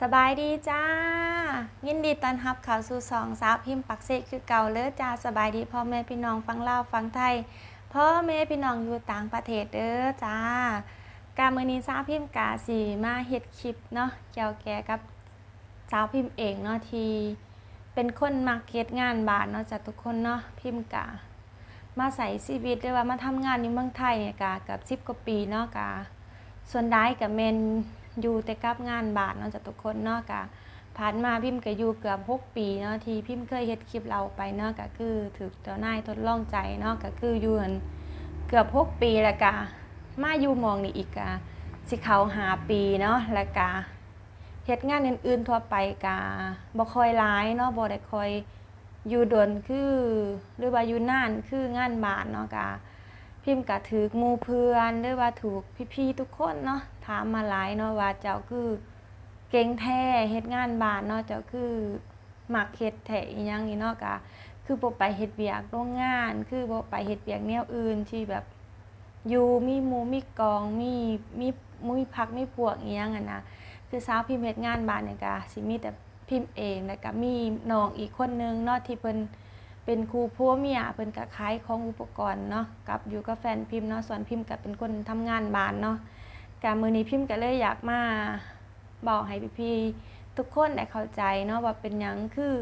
สบายดีจ้า ยินดีต้อนรับเข้าสู่สองสาวพิมพ์ปักเสกคือเก่าเลยจ้าสบายดีพ่อแม่พี่น้องฟังเล่าฟังไทยพ่อแม่พี่น้องอยู่ต่างประเทศเด้อจ้าการมือนี้สาวพิมพ์กาสีมาเฮ็ดคลิปเนาะเกี่ยวแก่กับสาวพิมพ์เองเนาะที่เป็นคนมักเฮ็ดงานบ้านเนาะจ้าทุกคนเนาะพิมพ์กามาใส่ชีวิตหรือว่ามาทำงานในเมืองไทยเนี่ยกากับสิบกว่าปีเนาะกาส่วนได้กับเมน อยู่แต่กับงานบาทเนาะจากทุกคนเนาะกะผ่านมาพิมพ์ก็อยู่เกือบหกปีเนาะที่พิมพ์เคยเฮ็ดคลิปเราไปเนาะก็คือถือเจ้านายทดลองใจเนาะก็คืออยู่หั่นเกือบหกปีแล้วกะมาอยู่มองนี่อีกกะสิเขาหาปีเนาะแล้วกะเฮ็ดงานอื่นๆทั่วไปกะบ่ค่อยหลายเนาะบ่ได้ค่อยอยู่ดนคือหรือว่าอยู่นานคืองานบาทเนาะกะพิมพ์กะถือหมูเพื่อนหรือว่าถูกพี่ๆทุกคนเนาะ ถามมาหลายเนาะว่าเจ้าคือเก่งแท้เฮ็ดงานบ้านเนาะเจ้าคือมักเฮ็ดแท้อีหยังนี่เนาะกะคือบ่ไปเฮ็ดเวียกโรงงาน คือบ่ไปเฮ็ดเวียกแนวอื่นที่แบบอยู่มีหมู่มีกองมีมีมุ้ยพักมีพวกอีหยังอะนะคือสาวพิมพ์เฮ็ดงานบ้านเนี่ยกะสิมีแต่พิมพ์เองแล้วก็มีน้องอีกคนนึงเนาะที่เพิ่นเป็นครูพัวเมียเพิ่นก็ขายของอุปกรณ์เนาะกับอยู่กับแฟนพิมพ์เนาะส่วนพิมพ์ก็เป็นคนทำงานบ้านเนาะ การมือนี้พิมพ์ก็เลยอยากมาบอกให้พี่ๆทุกคนได้เข้าใจเนาะว่าเป็นยังคือ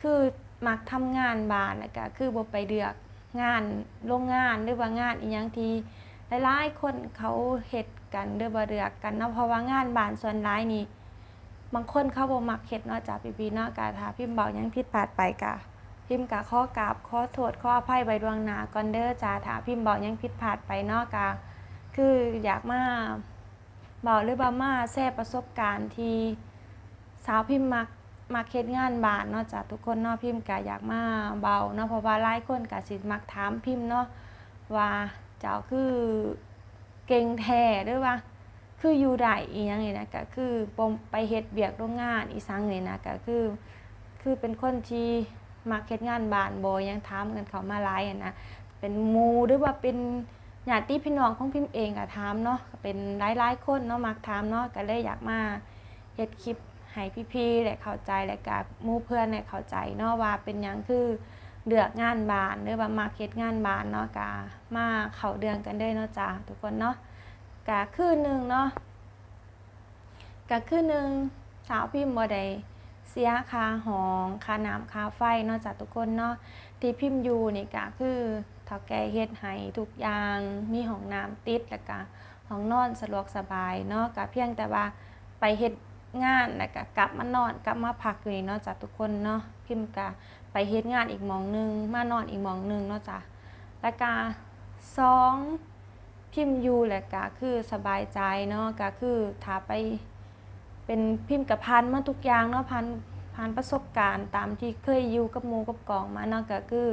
คือมักทำงานบ้านแล้วก็คือบ่ไปเลือกงานโรงงานหรือว่างานอีหยังที่หลายๆคนเขาเฮ็ดกันหรือว่าเลือกกันเนาะเพราะว่างานบ้านส่วนหลายนี่บางคนเขาบ่มักเฮ็ดเนาะจ้ะพี่ๆเนาะกะถ้าพิมพ์เบาหยังผิดพลาดไปกะพิมพ์กะข้อกราบข้อโทษขออภัยไว้ดวงหนาก่อนเด้อจ้าถ้าพิมพ์บอกยังผิดพลาดไปเนอกกา คืออยากมาบอกหรือว่ามาแชร์ประสบการณ์ที่สาวพิมพ์มักมาเฮ็ดงานบานเนาะจ้าทุกคนเนาะพิมพ์กะอยากมาเบาเนาะเพราะว่าหลายคนกะสิมักถามพิมพ์เนาะว่าเจ้าคือเก่งแท้หรือว่าคืออยู่ได้อีหยังนี่นะก็คือบ่ไปเฮ็ดเวียกโรงงานอีสังนี่นะก็คือคือเป็นคนที่มาเฮ็ดงานบานบ่ยังถามกันเขามาหลายอะนะเป็นหมู่หรือว่าเป็น ญาติพี่น้องของพิมพ์เองก็ถามเนาะเป็นหลายๆคนเนาะมักถามเนาะก็เลยอยากมาเฮ็ดคลิปให้พี่ๆได้เข้าใจและกับมู่เพื่อนได้เข้าใจเนาะว่าเป็นยังคือเลือกงานบ้านหรือว่ามาเฮ็ดงานบ้านเนาะก็มาเข้าเดือนกันเด้เนาะจ้าทุกคนเนาะก็คืนหนึงเนาะก็คืนหนึงสาวพิมพ์บ่ได้เสียคาหองคาน้ำคาไฟเนอกจาทุกคนเนาะที่พิมพ์อยู่นี่ก็คือ เฒ่าแก่เฮ็ดให้ทุกอย่างมีห้องน้ำติดแล้วก็ห้องนอนสะดวกสบายเนาะก็เพียงแต่ว่าไปเฮ็ดงานแล้วก็กลับมานอนกลับมาพักอยู่นี่เนาะจากทุกคนเนาะพิมพ์ก็ไปเฮ็ดงานอีกมองหนึงมานอนอีกมองหนึงเนาะจ้ะแล้วก็สองพิมพ์อยู่แล้วก็คือสบายใจเนาะก็คือถ้าไปเป็นพิมพ์กับพันมาทุกอย่างเนาะพันพันประสบการณ์ตามที่เคยอยู่กับหมูกับกองมาเนาะก็คือ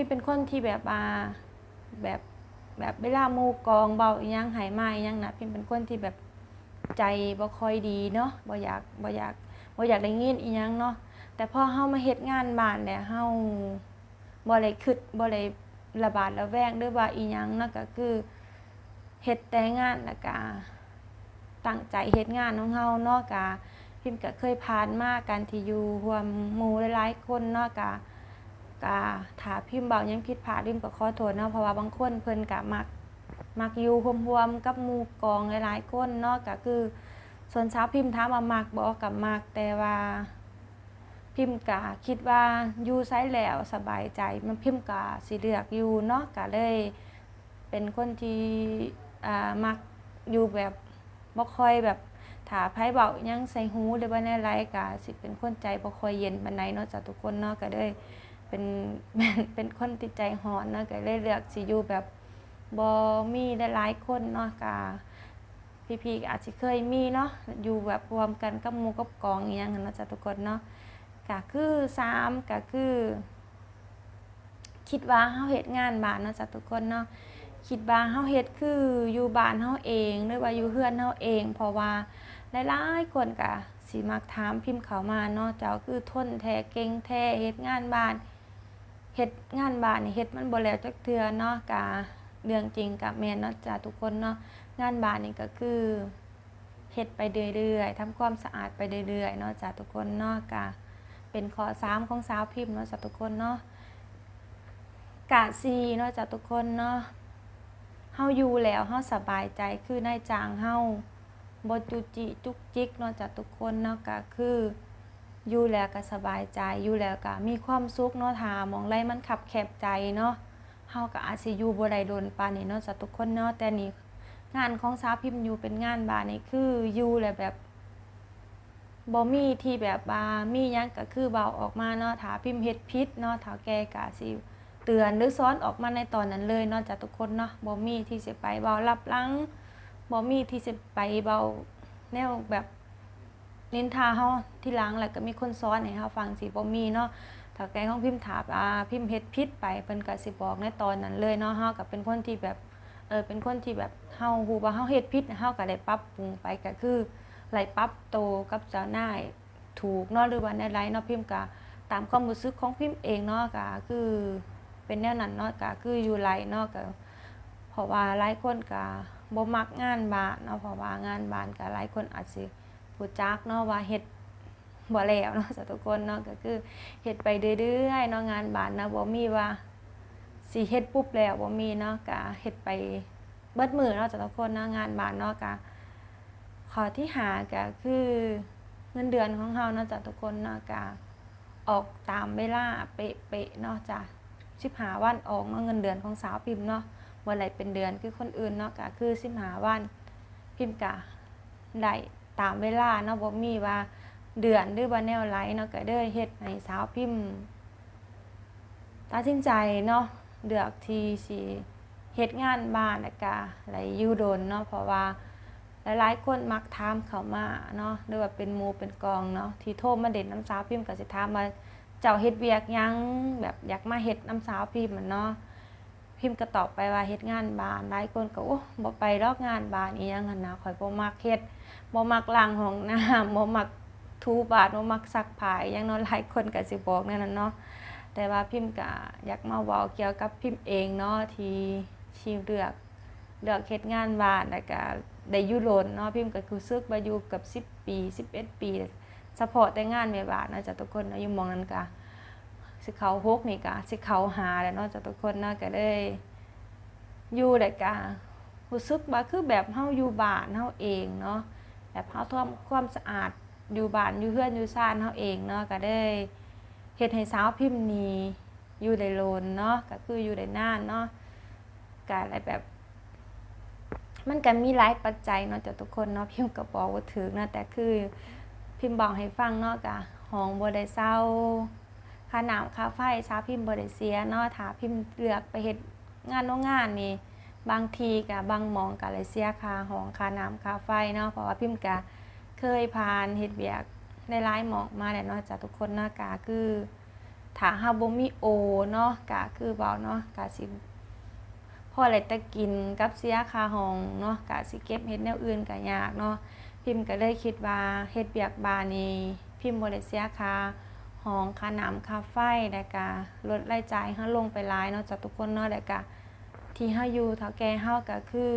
พี่เป็นคนที่แบบว่าแบบแบบเวลาหมูกองเบาอีหยังหายมาอีหยังนะพิมเป็นคนที่แบบใจบ่ค่อยดีเนาะบ่อยากบ่อยากบ่อยากได้ยินอีหยังเนาะแต่พอเฮามาเฮ็ดงานบ้านเนี่ยเฮาบ่ได้คิดบ่ได้ระบาดระแวงหรือว่าอีหยังเนาะก็คือเฮ็ดแต่งานแล้วก็ตั้งใจเฮ็ดงานของเฮาเนาะกะพิมก็เคยผ่านมาการที่อยู่รวมหมู่หลายๆคนเนาะกะ กะถ้าพิมพ์เบายังผิดพลาดพิมพ์ก็ขอโทษเนาะเพราะว่าบางคนเพิ่นก็มักมักอยู่รวมๆกับหมู่กองหลายๆคนเนาะก็คือส่วนเช้าพิมพ์ถามว่ามักบ่ก็มักแต่ว่า พิมพ์ก็คิดว่าอยู่ไสแล้วสบายใจมันพิมพ์ก็สิเลือกอยู่เนาะก็เลย เป็นคนที่อ่ามักอยู่แบบบ่ค่อยแบบถ้าไผเว้าอิหยังใส่หูหรือว่าแนวไรก็สิเป็นคนใจบ่ค่อยเย็นปานใดเนาะจ้ะทุกคนเนาะก็เลย เป็นเป็นคนที่ใจร้อนเนาะก็เลยเลือกสิอยู่แบบบ่มีหลายๆคนเนาะก็พี่ๆอาจสิเคยมีเนาะอยู่แบบรวมกันกับมูกับกองอีหยังหั้นนะจ้ะทุกคนเนาะก็คือสามก็คือ คิดว่าเฮาเฮ็ดงานบ้านเนาะจ้ะทุกคนเนาะคิดว่าเฮาเฮ็ดคืออยู่บ้านเฮาเองหรือว่าอยู่เฮือนเฮาเอง เพราะว่าหลายๆคนก็สิมักถามพิมพ์เขามาเนาะเจ้าคือทนแท้เก่งแท้เฮ็ดงานบ้าน เฮ็ดงานบ้านนี่เฮ็ดมันบ่แล้วจักเทื่อเนาะกะเรื่องจริงกับแม่นเนาะจ้ะทุกคนเนาะงานบ้านนี่ก็คือเฮ็ดฮ็ดไปเรื่อยๆทำความสะอาดไปเรื่อยๆเนาะจ้ะทุกคนเนาะกะเป็นข้อ3ของสาวพิมพ์เนาะจ้ะทุกคนเนาะกะ4เนาะจ้ะทุกคนเนาะเฮาอยู่แล้วเฮาสบายใจคือนายจ้างเฮาบ่จุจิจุกจิกเนาะจ้ะทุกคนเนาะก็คือ อยู่แล้วก็สบายใจอยู่แล้วก็มีความสุขเนาะถามองไรมันขับแคบใจเนาะเฮาก็อาจสิอยู่บ่ได้โดนปานนี้เนาะจ้ะทุกคนเนาะแต่นี่งานของสาวพิมพ์อยู่เป็นงานบานนี่คืออยู่แล้วแบบบ่มีที่แบบว่ามียังก็คือเบาออกมาเนาะถ้าพิมพ์เฮ็ดผิดเนาะถ้าแกก็สิเตือนหรือสอนออกมาในตอนนั้นเลยเนาะจ้ะทุกคนเนาะบ่มีที่สิไปเบารับลังบ่มีที่สิไปเบาแนวแบบ นินทาเฮาที่หลังแล้วก็มีคนสอนให้เฮาฟังสิบ่มีเนาะถ้าแกของพิมพ์ถามอ่าพิมพ์เฮ็ดผิดไปเพิ่นก็สิบอกในตอนนั้นเลยเนาะเฮาก็เป็นคนที่แบบเออเป็นคนที่แบบเฮาฮู้ว่าเฮาเฮ็ดผิดเฮาก็ได้ปรับปรุงไปก็คือไหลปรับโตกับเจ้านายถูกเนาะหรือว่าในไรเนาะพิมพ์ก็ตามความรู้สึกของพิมพ์เองเนาะก็คือเป็นแนวนั้นเนาะก็คืออยู่ไรเนาะก็เพราะว่าหลายคนก็บ่มักงานบ้านเนาะเพราะว่างานบ้านก็หลายคนอาจสิ ผู้จักเนาะว่าเฮ็ดบ่แล้วเนาะจ้ะทุกคนเนาะก็คือเฮ็ดไปเรื่อยๆเนาะงานบานนะบ่มีว่าสิเฮ็ดปุ๊บแล้วบ่มีเนาะก็เฮ็ดไปเบิดมือเนาะจ้ะทุกคนเนาะงานบานเนาะก็ข้อที่หาก็คือเงินเดือนของเฮาเนาะจ้ะทุกคนเนาะก็ออกตามเวลาเป๊ะๆเนาะจ้ะ15วันออกเนาะเงินเดือนของสาวพิมพ์เนาะบ่ได้เป็นเดือนคือคนอื่นเนาะก็คือ15วันพิมพ์ก็ได้ ตามเวลาเนาะบ่มีว่าเดือนหรือว่าแนวไหลเนาะก็เด้อเฮ็ดให้สาวพิมพ์ตัดสินใจเนาะเลือกทีสิเฮ็ดงานบ้านแล้วก็ไหลอยู่โดนเนาะเพราะว่าหลายๆคนมักถามเขามาเนาะหรือว่าเป็นหมู่เป็นกองเนาะที่โทรมาเด่นน้ำสาวพิมพ์ก็สิถามว่าเจ้าเฮ็ดเวียกยังแบบอยากมาเฮ็ดน้ำสาวพิมพ์อะเนาะพิมพ์ก็ตอบไปว่าเฮ็ดงานบ้านหลายคนก็โอ้บ่ไปดอกงานบ้านอีหยังหั่นนะข่อยบ่มักเฮ็ด บ่มักล้างห้องน้ำบ่มักถูบาดบ่มักซักผ้าอหยังเนาะหลายคนก็สิบอกแนวนั้นเนาะแต่ว่าพิมพ์ก็อยากมาเว้าเกี่ยวกับพิมพ์เองเนาะที่ที่เลือกเลือกเฮ็ดงานบ้านแล้วก็ได้อยู่โลนเนาะพิมพ์ก็รู้สึกว่าอยู่กับ 10 ปี 11 ปีเฉพาะแต่งานแม่บ้านนาะจ้ะทุกคนเนาะอยู่มองนั้นก็สิเขาหกนี่ก็สิเขาหาแล้วเนาะจ้ะทุกคนเนาะก็เลยอยู่แล้วก็รู้สึกว่าคือแบบเฮาอยู่บ้านเฮาเองเนาะ แบบเฮาทำความสะอาดอยู่บ้านอยู่เฮือนอยู่ซ่านเฮาเองเนาะก็ได้เฮ็ดให้สาวพิมพ์นี้อยู่ได้โลนเนาะก็คืออยู่ได้นานเนาะก็อะไรแบบมันก็มีหลายปัจจัยเนาะจ้ะทุกคนเนาะพิมพ์ก็บอกว่าถึกนะแต่คือพิมพ์บอกให้ฟังเนาะก็ห้องบ่ได้เซาค่าน้ำค่าไฟสาพิมพ์บ่ได้เสียเนาะถ้าพิมพ์เลือกไปเฮ็ดงานโรงงานนี่ บางทีกับบางมองกับเลเสียคาห้องคาน้ำคาไฟเนาะเพราะว่าพิมพ์กะเคยผ่านเฮ็ดเวียกได้ายหมองมาแล้วเนาะจากทุกคนเนาะกะคือถ้าเฮาบ่มีโอเนาะกะคือเว้าเนาะกะสิพออะไรตะกินกับเสียคาห้องเนาะกะสิเก็บเฮ็ดแนวอื่นก็ยากเนาะพิมพ์ก็เลยคิดว่าเฮ็ดเวียกบานีพิมพ์บ่ได้เสียคาห้องค่าน้ำค่าไฟแล้วก็ลดรายจ่ายเฮาลงไปหลายเนาะจากทุกคนเนาะแล้วก็ ที่เฮาอยู่เฒ่าแก่เฮาก็คือ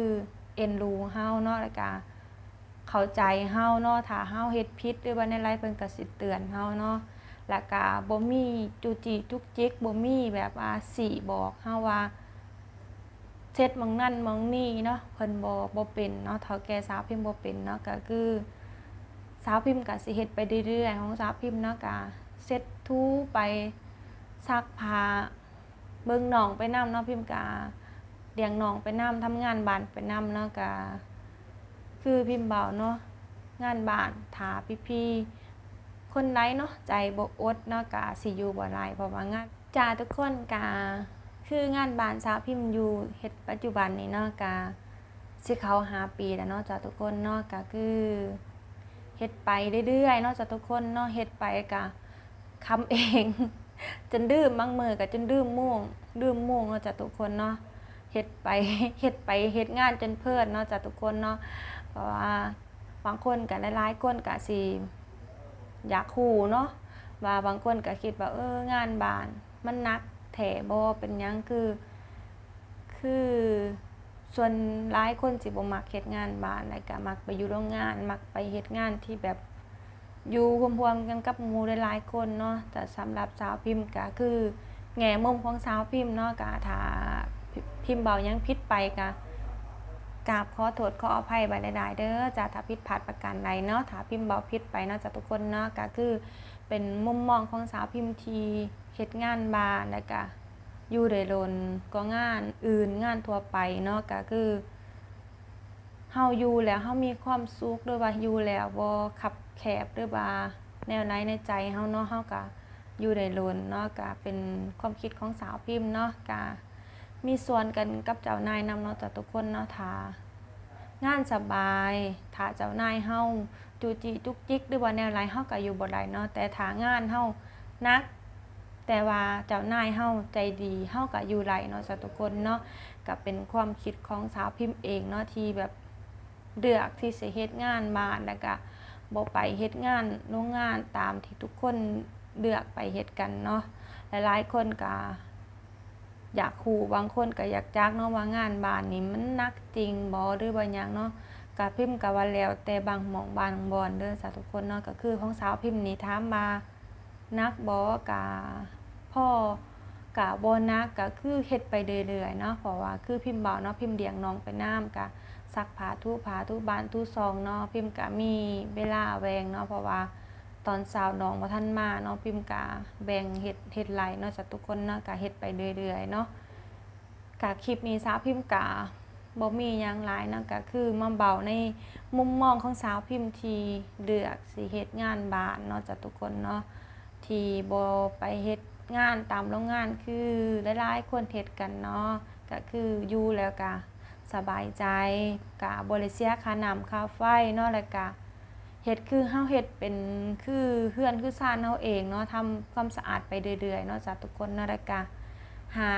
เอ็นดูเฮาเนาะแล้วก็เข้าใจเฮาเนาะถ้าเฮาเฮ็ดผิดหรือว่าในไรเพิ่นก็สิเตือนเฮาเนาะแล้วก็บ่มีจุจิจุกจิกบ่มีแบบว่าสิบอกเฮาว่าเช็ดมองนั่นมองนี่เนาะเพิ่นบ่บ่เป็นเนาะเฒ่าแก่สาวพิมพ์บ่เป็นเนาะก็คือสาวพิมพ์ก็สิเฮ็ดไปเรื่อยๆของสาวพิมพ์เนาะก็เช็ดถูไปซักผ้าเบิ่งน้องไปนำเนาะพิมพ์ก็ เลี้ยงน้องไปนำทำงานบ้านไปนำเนาะก็คือพิมพ์เบาเนาะงานบ้านถาพี่ๆคนใดเนาะใจบ่อดเนาะก็สิอยู่บ่หลายเพราะว่างานจ้าทุกคนก็คืองานบ้านสาวพิมพ์อยู่เฮ็ดปัจจุบันนี้เนาะก็สิเขาหาปีแล้วเนาะจ้าทุกคนเนาะก็คือเฮ็ดไปเรื่อยๆเนาะจ้าทุกคนเนาะเฮ็ดไปก็คำเอง จนดื้อบางมือก็จนดื้อม่วง ดื้อม่วงเนาะจ้าทุกคนเนาะ เฮ็ดไปเฮ็ดไปเฮ็ดงานจนเพิ่นเนาะจ้ะทุกคนเนาะเพราะว่าบางคนก็หลายๆคนก็สิอยากฮู้เนาะว่าบางคนก็คิดว่าเอองานบานมันนักแท้บ่เป็นยังคือ คือส่วนหลายคนสิบ่มักเฮ็ดงานบานแล้วก็มักไปอยู่โรงงาน มักไปเฮ็ดงานที่แบบอยู่รวมๆกันกับหมู่หลายๆคนเนาะแต่สำหรับสาวพิมพ์ก็คือแง่มุมของสาวพิมพ์เนาะก็ถ้า พิมพ์เบายังผิดไปก็กราบขอโทษขออภัยไว้หลายเด้อจ้าถ้าผิดพลาดประการใดเนาะถ้าพิมพ์เบาผิดไปเนาะจ้าทุกคนเนาะก็คือเป็นมุมมองของสาวพิมพ์ทีเฮ็ดงานบานแล้วก็อยู่ได้โลนก็งานอื่นงานทั่วไปเนาะก็คือเฮาอยู่แล้วเฮามีความสุขหรือว่าอยู่แล้วบ่ขับแคบหรือว่าแนวไหนในใจเฮาเนาะเฮาก็อยู่ได้โลนเนาะก็เป็นความคิดของสาวพิมพ์เนาะก็ มีส่วนกันกับเจ้านายนำเนาะจ้ะทุกคนเนาะถ้างานสบายถ้าเจ้านายเฮาจูจีจุกจิกหรือว่าแนวไรเฮาก็อยู่บ่ได้เนาะแต่ถ้างานเฮานัก แต่ว่าเจ้านายเฮาใจดีเฮาก็อยู่ไหลเนาะจ้ะทุกคนเนาะก็เป็นความคิดของสาวพิมพ์เองเนาะที่แบบเลือกที่สิเฮ็ดงานบ้านแล้วก็บ่ไปเฮ็ดงานโรงงานตามที่ทุกคนเลือกไปเฮ็ดกันเนาะหลายๆคนก็ อยากฮู้บางคนก็อยากจักเนาะว่างานบ้านนี่มันนักจริงบ่หรือว่ายังเนาะก็พิมพ์ก็ว่าแล้วแต่บางหม่องบางบ่อนเด้อจ้ะทุกคนเนาะก็คือของสาวพิมพ์นี่ถามมานักบ่ก็พ่อกะบ่นักก็คือเฮ็ดไปเรื่อยๆเนาะเพราะว่าคือพิมพ์เบาเนาะพิมพ์เลี้ยงน้องไปน้ำกะซักผ้าทูผ้าทูบ้านทูซองเนาะพิมพ์กะมีเวลาแวงเนาะเพราะว่า ตอนเช้าน้องบ่าทันมาเนาะพิมกะแบ่งเฮ็ดเฮ็ดไหลเนาะจากทุกคนเนาะกะเฮ็ดไปเรื่อยๆเนาะกะคลิปนี้สาวพิมกะบ่มียังหลายนะก็คือมาเบาในมุมมองของสาวพิมพ์ทีเลือกสิเฮ็ดงานบ้านเนาะจากทุกคนเนาะทีบ่ไปเฮ็ดงานตามโรงงานคือหลายๆคนเฮ็ดกันเนาะก็คืออยู่แล้วก็สบายใจก็บ่ได้เสียค่าน้ำค่าไฟเนาะแล้วก็ เฮ็ดคือเฮาเฮ็ดเป็นคือเฮือนคือซ่านเฮาเองเนาะทำความสะอาดไปเรื่อยๆเนาะจ้ะทุกคนเนาะล้วก็หา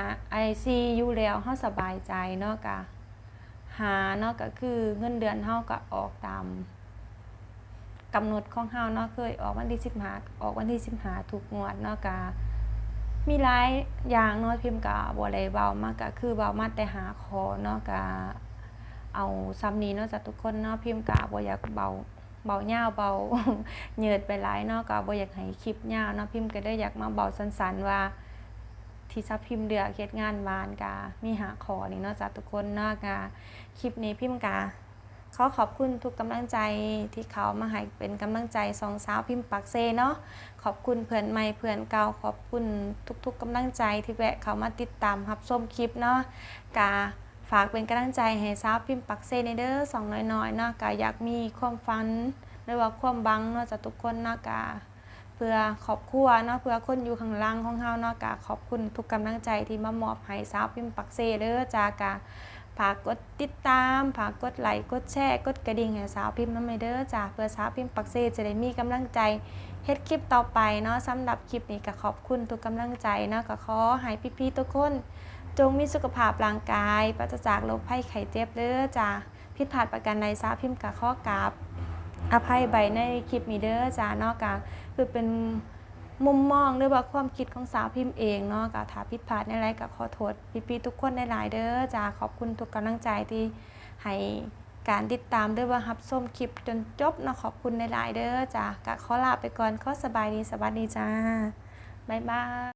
IC อยู่แล้วเฮาสบายใจเนาะก็หาเนาะก็คือเงินเดือนเฮาก็ออกตามกำหนดของเฮาเนาะเคยออกวันที่15ออกวันที่15ทุกงวดเนาะก็มีหลายอย่างเนาะพิมพ์ก็บ่ได้เว้ามากก็คือเว้ามาแต่หาขอเนาะก็เอาซ้ำนี้เนาะจ้ะทุกคนเนาะพิมพ์ก็บ่อยากเบา เบายาเบาเหยืดไปหลายเนาะก็บ่อยากให้คลิปยาเนาะพิมพ์ก็ได้อยากมาเบาสั้นๆว่า ที่ซับพิมพ์เดือกเฮ็ดงานบานกามีหาขอนี่เนาะจ้ะทุกคนเนาะกาคลิปนี้พิมพ์กาขอขอบคุณทุกกำลังใจที่เขามาให้เป็นกำลังใจสองสาวพิมพ์ปักเซเนาะขอบคุณเพื่อนใหม่เพื่อนเก่าขอบคุณทุกๆกำลังใจที่แวะเขามาติดตามรับชมคลิปเนาะกา ฝากเป็นกำลังใจให้สาวพิมพ์ปักเซในเด้อสองน้อยๆเนาะกาอยากมีความฝันหรือว่าความบังเนาะจากทุกคนเนาะกาเพื่อขอบครัวเนาะเพื่อคนอยู่ข้างล่างของเฮาเนาะกาขอบคุณทุกกำลังใจที่มามอบให้สาวพิมพ์ปักเซเด้อจากาฝากกดติดตามฝากกดไลค์กดแชร์กดกระดิ่งให้สาวพิมพ์น้ำเด้อจ้าเพื่อสาวพิมพ์ปักเซจะได้มีกำลังใจเฮ็ดคลิปต่อไปเนาะสำหรับคลิปนี้ก็ขอบคุณทุกกำลังใจเนาะก็ขอให้พี่ๆทุกคน จงมีสุขภาพร่างกายปราศจากโรคภัยไข้เจ็บเด้อจ้าผิดพลาดประการใดสาพิมพ์ก็ขอกราบอภัยใบในคลิปนี้เด้อจ้าเนากคือเป็นมุมมองหรือว่าความคิดของสาวพิมพ์เองเนาะก็ถ้าผิดพลาดในไรก็ขอโทษพี่ๆทุกคนหลายเด้อจ้าขอบคุณทุกกำลังใจที่ให้การติดตามหรือว่ารับชมคลิปจนจบเนาะขอบคุณหลายเด้อจ้าก็ขอลาไปก่อนขอสบายดีสวัสดีจ้าบ๊ายบาย